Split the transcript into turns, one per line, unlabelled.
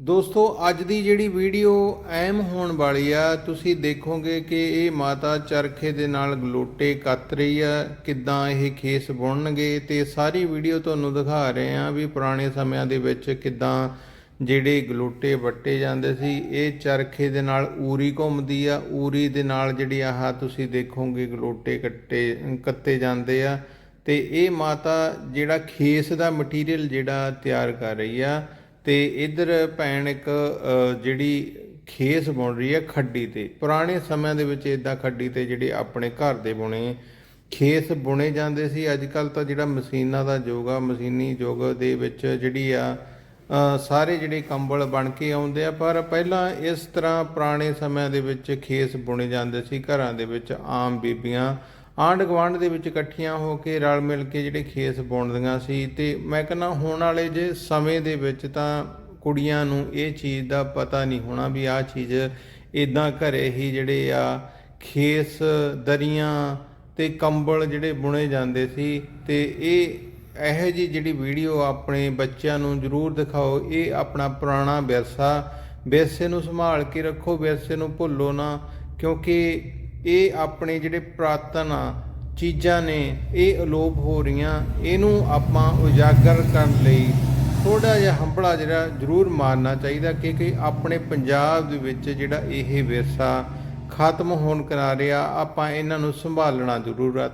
ਦੋਸਤੋ, ਅੱਜ ਦੀ ਜਿਹੜੀ ਵੀਡੀਓ ਐਮ ਹੋਣ ਵਾਲੀ ਆ, ਤੁਸੀਂ ਦੇਖੋਗੇ ਕਿ ਇਹ ਮਾਤਾ ਚਰਖੇ ਦੇ ਨਾਲ ਗਲੋਟੇ ਕੱਤ ਰਹੀ ਆ, ਕਿੱਦਾਂ ਇਹ ਖੇਸ ਬੁਣਨਗੇ ਤੇ ਸਾਰੀ ਵੀਡੀਓ ਤੁਹਾਨੂੰ ਦਿਖਾ ਰਹੇ ਆ ਵੀ ਪੁਰਾਣੇ ਸਮਿਆਂ ਦੇ ਵਿੱਚ ਕਿੱਦਾਂ ਜਿਹੜੇ ਗਲੋਟੇ ਵੱਟੇ ਜਾਂਦੇ ਸੀ, ਇਹ ਚਰਖੇ ਦੇ ਨਾਲ ਊਰੀ ਘੁੰਮਦੀ ਆ, ਊਰੀ ਦੇ ਨਾਲ ਜਿਹੜੀ ਆਹ ਤੁਸੀਂ ਦੇਖੋਗੇ ਗਲੋਟੇ ਕੱਟੇ, ਕੱਤੇ ਜਾਂਦੇ ਆ ਤੇ ਇਹ ਮਾਤਾ ਜਿਹੜਾ ਖੇਸ ਦਾ ਮਟੀਰੀਅਲ ਜਿਹੜਾ ਤਿਆਰ ਕਰ ਰਹੀ ਆ ਤੇ ਇਧਰ ਭੈਣ ਇੱਕ ਜਿਹੜੀ ਖੇਸ ਬੁਣ ਰਹੀ ਹੈ ਖੱਡੀ ਤੇ। ਪੁਰਾਣੇ ਸਮਿਆਂ ਦੇ ਵਿੱਚ ਇਦਾਂ ਖੱਡੀ ਤੇ ਜਿਹੜੇ ਆਪਣੇ ਘਰ ਦੇ ਬੁਣੇ। ਖੇਸ ਬੁਣੇ ਜਾਂਦੇ ਸੀ। ਅੱਜ ਕੱਲ ਤਾਂ ਜਿਹੜਾ ਮਸ਼ੀਨਾਂ ਦਾ ਯੁੱਗ ਆ, ਮਸ਼ੀਨੀ ਯੁੱਗ ਦੇ ਵਿੱਚ ਜਿਹੜੀ ਆ ਸਾਰੇ ਜਿਹੜੇ ਕੰਬਲ ਬਣ ਕੇ ਆਉਂਦੇ ਆ, ਪਰ ਪਹਿਲਾਂ ਇਸ ਤਰ੍ਹਾਂ ਪੁਰਾਣੇ ਸਮਿਆਂ ਦੇ ਵਿੱਚ ਖੇਸ ਬੁਣੇ ਜਾਂਦੇ ਸੀ। ਘਰਾਂ ਦੇ ਵਿੱਚ ਆਮ ਬੀਬੀਆਂ ਆਂਢ ਗੁਆਂਢ ਦੇ ਵਿੱਚ ਇਕੱਠੀਆਂ ਹੋ ਕੇ ਰਲ ਮਿਲ ਕੇ ਜਿਹੜੇ ਖੇਸ ਬੁਣਦੀਆਂ ਸੀ ਤੇ ਮੈਂ ਕਹਿੰਦਾ ਹੁਣ ਵਾਲੇ ਜੇ ਸਮੇਂ ਦੇ ਵਿੱਚ ਤਾਂ ਕੁੜੀਆਂ ਨੂੰ ਇਹ ਚੀਜ਼ ਦਾ ਪਤਾ ਨਹੀਂ ਹੋਣਾ ਵੀ ਆਹ ਚੀਜ਼ ਇਦਾਂ ਘਰੇ ਹੀ ਜਿਹੜੇ ਆ ਖੇਸ, ਦਰੀਆਂ ਤੇ ਕੰਬਲ ਜਿਹੜੇ ਬੁਣੇ ਜਾਂਦੇ ਸੀ ਤੇ ਇਹ ਇਹੋ ਜੀ ਜਿਹੜੀ ਵੀਡੀਓ ਆਪਣੇ ਬੱਚਿਆਂ ਨੂੰ ਜ਼ਰੂਰ ਦਿਖਾਓ, ਇਹ ਆਪਣਾ ਪੁਰਾਣਾ ਵਿਰਸਾ। ਵਿਰਸੇ ਨੂੰ ਸੰਭਾਲ ਕੇ ਰੱਖੋ, ਵਿਰਸੇ ਨੂੰ ਭੁੱਲੋ ਨਾ, ਕਿਉਂਕਿ ਇਹ ਆਪਣੇ ਜਿਹੜੇ ਪੁਰਾਤਨ ਆ ਚੀਜ਼ਾਂ ਨੇ, ਇਹ ਅਲੋਪ ਹੋ ਰਹੀਆਂ, ਇਹਨੂੰ ਆਪਾਂ ਉਜਾਗਰ ਕਰਨ ਲਈ ਥੋੜਾ ਜਿਹਾ ਹੰਬੜਾ ਜਿਹੜਾ ਜ਼ਰੂਰ ਮਾਰਨਾ ਚਾਹੀਦਾ, ਕਿਉਂਕਿ ਆਪਣੇ ਪੰਜਾਬ ਦੇ ਵਿੱਚ ਜਿਹੜਾ ਇਹ ਵਿਰਸਾ ਖਤਮ ਹੋਣ ਕਰਾ ਰਿਹਾ, ਆਪਾਂ ਇਹਨਾਂ ਨੂੰ ਸੰਭਾਲਣਾ ਜ਼ਰੂਰ ਆ।